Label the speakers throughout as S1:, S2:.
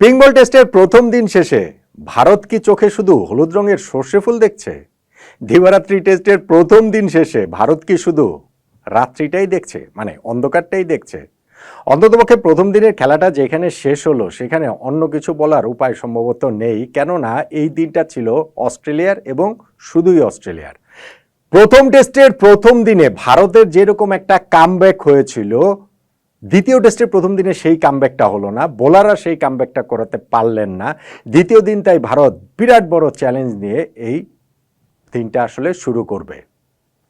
S1: Pink টেস্টের প্রথম দিন শেষে ভারত কি চোখে শুধু হলুদ রঙের সর্ষে ফুল দেখছে? দিবারাত্রি টেস্টের প্রথম দিন শেষে ভারত কি শুধু রাত্রিটাই দেখছে মানে অন্ধকারটাই দেখছে? অন্ততপক্ষে প্রথম দিনের খেলাটা যেখানে শেষ হলো, সেখানে অন্য কিছু বলার উপায় সম্ভবত নেই, কেননা এই দিনটা ছিল অস্ট্রেলিয়ার এবং শুধুই অস্ট্রেলিয়ার। প্রথম টেস্টের প্রথম দিনে ভারতের যেরকম একটা কামব্যাক হয়েছিল দ্বিতীয় টেস্টের প্রথম দিনে সেই কামব্যাকটা হলো না। বোলাররা সেই কামব্যাকটা করাতে পারলেন না। দ্বিতীয় দিন তাই ভারত বিরাট বড় চ্যালেঞ্জ নিয়ে এই দিনটা আসলে শুরু করবে।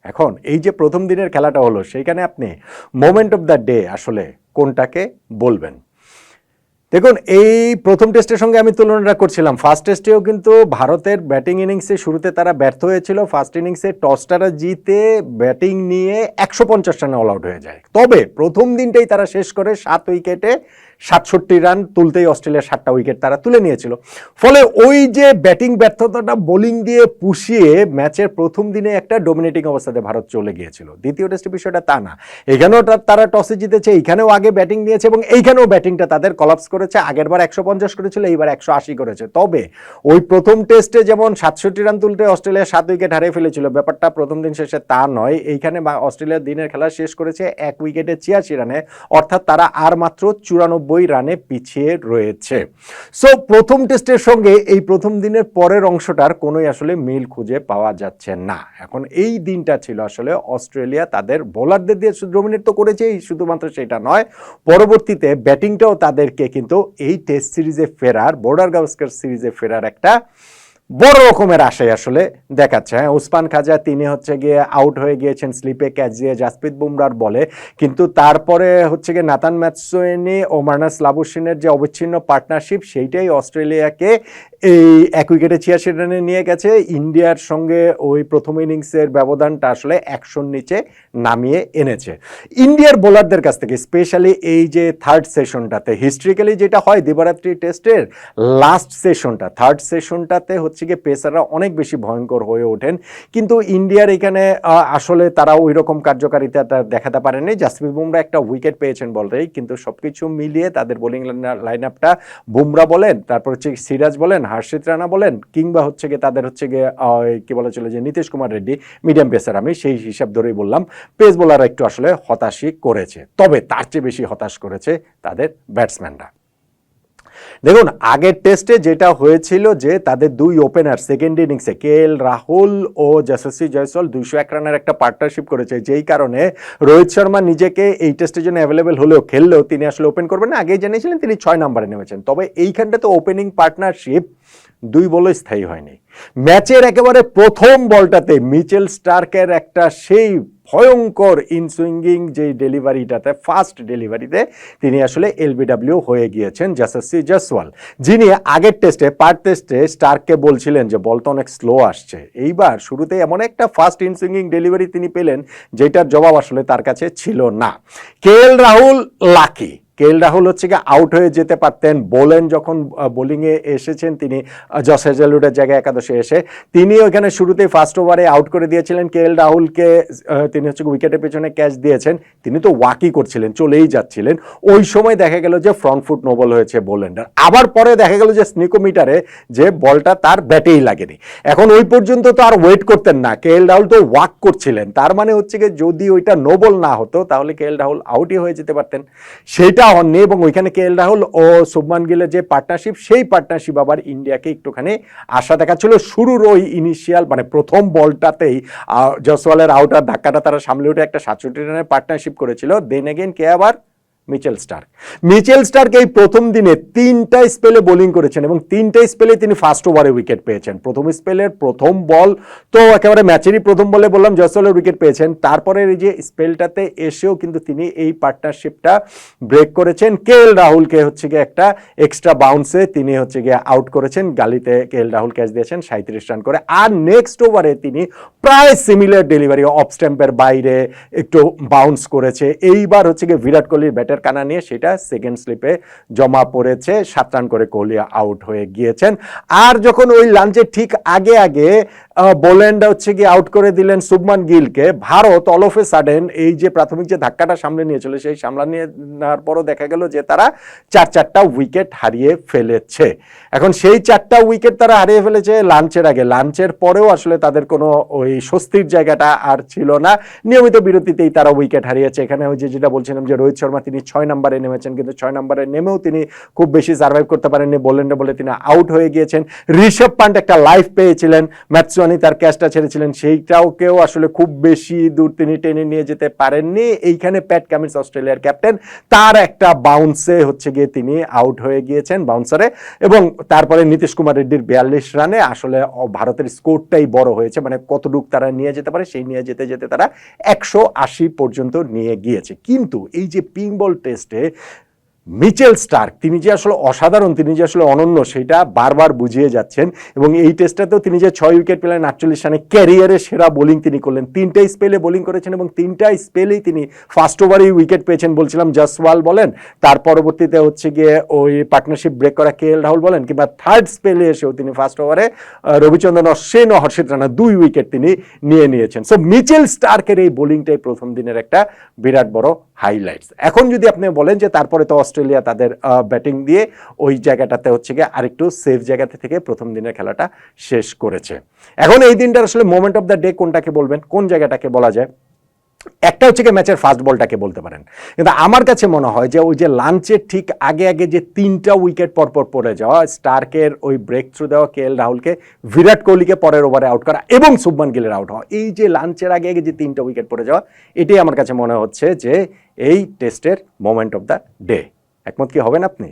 S1: এখন এই যে প্রথম দিনের খেলাটা হলো, সেইখানে আপনি মোমেন্ট অফ দ্য ডে আসলে কোনটাকে বলবেন? দেখুন, এই প্রথম টেস্টের সঙ্গে আমি তুলনাটা করছিলাম। ফার্স্ট টেস্টেও কিন্তু ভারতের ব্যাটিং ইনিংসে শুরুতে তারা ব্যর্থ হয়েছিল। ফার্স্ট ইনিংসে টসটারা জিতে ব্যাটিং নিয়ে একশো পঞ্চাশ রানে অল আউট হয়ে যায়। তবে প্রথম দিনটাই তারা শেষ করে সাত উইকেটে সাতষট্টি রান তুলতেই অস্ট্রেলিয়ার সাতটা উইকেট তারা তুলে নিয়েছিল। ফলে ওই যে ব্যাটিং ব্যর্থতাটা বোলিং দিয়ে পুষিয়ে ম্যাচের প্রথম দিনে একটা ডোমিনেটিং অবস্থাতে ভারত চলে গিয়েছিল। দ্বিতীয় টেস্টের বিষয়টা তা না। এখানেও তারা টসে জিতেছে, এইখানেও আগে ব্যাটিং নিয়েছে এবং এইখানেও ব্যাটিংটা তাদের কলাপস করেছে, আগের বার একশো পঞ্চাশ করেছিল, এইবার একশো আশি করেছে। তবে ওই প্রথম টেস্টে যেমন সাতষট্টি রান তুলতে অস্ট্রেলিয়া সাত উইকেট হারিয়ে ফেলেছিল, ব্যাপারটা প্রথম দিন শেষে তা নয়। এইখানে অস্ট্রেলিয়া দিনের খেলা শেষ করেছে এক উইকেটে ছিয়াশি রানে, অর্থাৎ তারা আর মাত্র চুরানব্বই রানে পিছিয়ে রয়েছে। সো প্রথম টেস্টের সঙ্গে এই প্রথম দিনের পরের অংশটার কোনোই আসলে মিল খুঁজে পাওয়া যাচ্ছে না। এখন এই দিনটা ছিল আসলে অস্ট্রেলিয়া তাদের বোলারদের দিয়ে ডোমিনেট তো করেছেই, শুধুমাত্র সেটা নয়, পরবর্তীতে ব্যাটিংটাও তাদেরকে কিন্তু এই টেস্ট সিরিজে ফেরার বর্ডার গাভাস্কার সিরিজে ফেরার একটা বড় রকমের আশায় আসলে দেখাচ্ছে। হ্যাঁ উসমান খাজা তিনি হচ্ছে গিয়ে আউট হয়ে গিয়েছেন স্লিপে ক্যাচ দিয়ে জাসপ্রীত বুমরার বলে। কিন্তু তারপরে হচ্ছে গিয়ে নাতান ম্যাটসোয়েনি ও মার্নাস লাবুসিনের যে অবিচ্ছিন্ন পার্টনারশিপ সেইটাই অস্ট্রেলিয়াকে এই এক উইকেটে ছিয়াশি রানে নিয়ে গেছে। ইন্ডিয়ার সঙ্গে ওই প্রথম ইনিংসের ব্যবধানটা আসলে একশোর নিচে নামিয়ে এনেছে। ইন্ডিয়ার বোলারদের কাছ থেকে স্পেশালি এই যে থার্ড সেশনটাতে হিস্ট্রিক্যালি যেটা হয়, দিবারাত্রি টেস্টের লাস্ট সেশনটা থার্ড সেশনটাতে হচ্ছে গিয়ে পেসাররা অনেক বেশি ভয়ঙ্কর হয়ে ওঠেন। কিন্তু ইন্ডিয়ার এখানে আসলে তারা ওই রকম কার্যকারিতাটা দেখাতে পারেনি জাসপ্রীত বুমরা একটা উইকেট পেয়েছেন বলতেই কিন্তু সবকিছু মিলিয়ে তাদের বোলিং লাইন আপটা বুমরা বলেন, তারপর হচ্ছে সিরাজ বলেন, হর্ষিত রানা বলেন, কিংবা হচ্ছে গিয়ে তাদের হচ্ছে গিয়ে কি বলা চলে যে নীতিশ কুমার রেড্ডি, মিডিয়াম পেসার আমি, সেই হিসাব ধরেই বললাম, পেস বোলার একটু আসলে হতাশই করেছে। তবে তার চেয়ে বেশি হতাশ করেছে তাদের ব্যাটসম্যানরা। দেখুন, আগের টেস্টে যেটা হয়েছিল যে তাদের দুই ওপেনার সেকেন্ড ইনিংসে কে এল রাহুল ও যশস্বী জয়সল দুইশো এক রানের একটা পার্টনারশিপ করেছে। যেই কারণে রোহিত শর্মা নিজেকে এই টেস্টের জন্য অ্যাভেলেবেল হলেও খেললেও তিনি আসলে ওপেন করবেন না। আগেই জানিয়েছিলেন তিনি ছয় নম্বরে নেমেছেন। তবে এইখানটা তো ওপেনিং পার্টনারশিপ দুই বলও স্থায়ী হয়নি। ম্যাচের একেবারে প্রথম বলটাতে মিচেল স্টার্কের একটা সেই ভয়ঙ্কর ইনসুইঙ্গিং যে ডেলিভারিটাতে ফার্স্ট ডেলিভারিতে তিনি আসলে এলবিডাব্লিউ হয়ে গিয়েছেন যশস্বী জসওয়াল যিনি আগের টেস্টে পার টেস্টে স্টার্ককে বলছিলেন যে বল তো অনেক স্লো আসছে। এইবার শুরুতে এমন একটা ফার্স্ট ইনসুইঙ্গিং ডেলিভারি তিনি পেলেন, যেটার জবাব আসলে তার কাছে ছিল না। কে রাহুল লাকি। কেএল রাহুল হচ্ছে গিয়ে আউট হয়ে যেতে পারতেন। বোলেন যখন বোলিংয়ে এসেছেন, তিনি জস হেজেলউডের জায়গায় একাদশে এসে, তিনি ওখানে শুরুতেই ফার্স্ট ওভারে আউট করে দিয়েছিলেন। কেএল রাহুলকে তিনি হচ্ছে উইকেটের পেছনে ক্যাচ দিয়েছেন। তিনি তো ওয়াকি করছিলেন, চলেই যাচ্ছিলেন। ওই সময় দেখা গেল যে ফ্রন্ট ফুট নোবল হয়েছে বোলেন্ডার আবার পরে দেখা গেল যে স্নিকোমিটারে যে বলটা তার ব্যাটেই লাগেনি। এখন ওই পর্যন্ত তো আর ওয়েট করতেন না। কেএল রাহুল তো ওয়াক করছিলেন। তার মানে হচ্ছে গিয়ে যদি ওইটা নোবল না হতো, তাহলে কেএল রাহুল আউটই হয়ে যেতে পারতেন। সেটা হননি এবং ওইখানে কেএল রাহুল ও শুভমান গিলের যে পার্টনারশিপ সেই পার্টনারশিপ আবার ইন্ডিয়াকে একটুখানি আশা দেখাচ্ছিল। শুরুর ওই ইনিশিয়াল মানে প্রথম বলটাতেই জসওয়ালের আউটার ধাক্কাটা তারা সামলে উঠে একটা সাতষট্টি রানের পার্টনারশিপ করেছিল। দেন এগেন কে আবার? Mitchell Starc. মিচেল স্টার্ক এই প্রথম দিনে তিনটা স্পেলে বোলিং করেছেন এবং তিনটা স্পেলে তিনি ফার্স্ট ওভারে উইকেট পেয়েছেন। প্রথম স্পেলের প্রথম বল তো একেবারে ম্যাচেরই প্রথম বলে বললাম জয়সলের উইকেট পেয়েছেন। তারপরে এই যে স্পেলটাতে এসেও কিন্তু তিনি এই পার্টনারশিপটা ব্রেক করেছেন। কে এল রাহুলকে হচ্ছে গিয়ে একটা এক্সট্রা বাউন্সে তিনি হচ্ছে গিয়ে আউট করেছেন। গালিতে কে এল রাহুল ক্যাচ দিয়েছেন সাঁত্রিশ রান করে। আর নেক্সট ওভারে তিনি প্রায় সিমিলার ডেলিভারি, অফ স্ট্যাম্পের বাইরে একটু বাউন্স করেছে। এইবার হচ্ছে গিয়ে বিরাট কোহলির ব্যাটের রানের কানা নিয়ে সেটা সেকেন্ড স্লিপে জমা পড়েছে। সাত রান করে কোহলি আউট হয়ে গিয়েছেন। আর যখন ওই লাঞ্চের ঠিক আগে আগে বোল্যান্ড হচ্ছে গিয়ে আউট করে দিলেন Shubman গিলকে Bharat all of a sudden এই যে প্রাথমিক যে ধাক্কাটা সামলে নিয়েছিল, সেই সামলা নিয়ে নেওয়ার পরও দেখা গেল যে তারা চার চারটা উইকেট হারিয়ে ফেলেছে। এখন সেই চারটা উইকেট তারা হারিয়ে ফেলেছে লাঞ্চের আগে। লাঞ্চের পরেও আসলে তাদের কোনো ওই স্বস্তির জায়গাটা আর ছিল না। নিয়মিত বিরতিতেই তারা উইকেট হারিয়েছে। এখানে ওই যে যেটা বলছিলাম যে রোহিত শর্মা তিনি ছয় নম্বরে নেমেছেন, কিন্তু ছয় নম্বরে নেমেও তিনি খুব বেশি সার্ভাইভ করতে পারেননি। বললেন বলে তিনি আউট হয়ে গিয়েছেন। ঋষভ পান্ট একটা লাইফ পেয়েছিলেন। ম্যাথসওয়ানি তার ক্যাচটা ছেড়েছিলেন, সেইটাও কেউ আসলে খুব বেশি দূর তিনি টেনে নিয়ে যেতে পারেননি। এইখানে প্যাট কামিন্স অস্ট্রেলিয়ার ক্যাপ্টেন তার একটা বাউন্সে হচ্ছে গিয়ে তিনি আউট হয়ে গিয়েছেন বাউন্সারে এবং তারপরে নীতিশ কুমার রেড্ডির বিয়াল্লিশ রানে আসলে ভারতের স্কোরটাই বড় হয়েছে। মানে কতটুক তারা নিয়ে যেতে পারে, সেই নিয়ে যেতে যেতে তারা একশো আশি পর্যন্ত নিয়ে গিয়েছে। কিন্তু এই যে পিং বল টেস্টে মিচেল স্টার্ক, তিনি যে আসলে অসাধারণ, তিনি যে আসলে অনন্য, সেটা বারবার বুঝিয়ে যাচ্ছেন। এবং এই টেস্টটাতেও তিনি যে ছয় উইকেট পেলেন আটচল্লিশ রানে, ক্যারিয়ারে সেরা বোলিং তিনি করলেন। তিনটাই স্পেলে বোলিং করেছেন এবং তিনটা স্পেলেই তিনি ফার্স্ট ওভারেই উইকেট পেয়েছেন বলছিলাম জসওয়াল বলেন। তার পরবর্তীতে হচ্ছে গিয়ে ওই পার্টনারশিপ ব্রেক করা কে এল রাহুল বলেন, কিংবা থার্ড স্পেলে এসেও তিনি ফার্স্ট ওভারে রবিচন্দ্রন অশ্বিন ও হর্ষিত রানা দুই উইকেট তিনি নিয়ে নিয়েছেন। সো মিচেল স্টার্কের এই বোলিংটাই প্রথম দিনের একটা বিরাট বড় হাইলাইটস এখন যদি আপনি বলেন যে তারপরে তো অস্ট্রেলিয়া তাদের ব্যাটিং দিয়ে ওই জায়গাটাতে হচ্ছে গিয়ে আরেকটু সেফ জায়গাতে থেকে প্রথম দিনের খেলাটা শেষ করেছে। এখন এই দিনটার আসলে মোমেন্ট অফ দ্য ডে কোনটাকে বলবেন? কোন জায়গাটাকে বলা যায়? একটা হচ্ছে কি ম্যাচের ফার্স্ট বলটাকে বলতে পারেন। কিন্তু আমার কাছে মনে হয় যে ওই যে লাঞ্চের ঠিক আগে আগে যে তিনটা উইকেট পরপর পড়ে যাওয়া, স্টার্কের ওই ব্রেক থ্রু দেওয়া কে এল রাহুলকে, বিরাট কোহলিকে পরের ওভারে আউট করা এবং শুভমান গিলের আউট হওয়া। এই যে লাঞ্চের আগে আগে যে তিনটা উইকেট পড়ে যাওয়া, এটাই আমার কাছে মনে হচ্ছে যে এই টেস্টের মোমেন্ট অফ দ্য ডে একমত কি হবেন আপনি?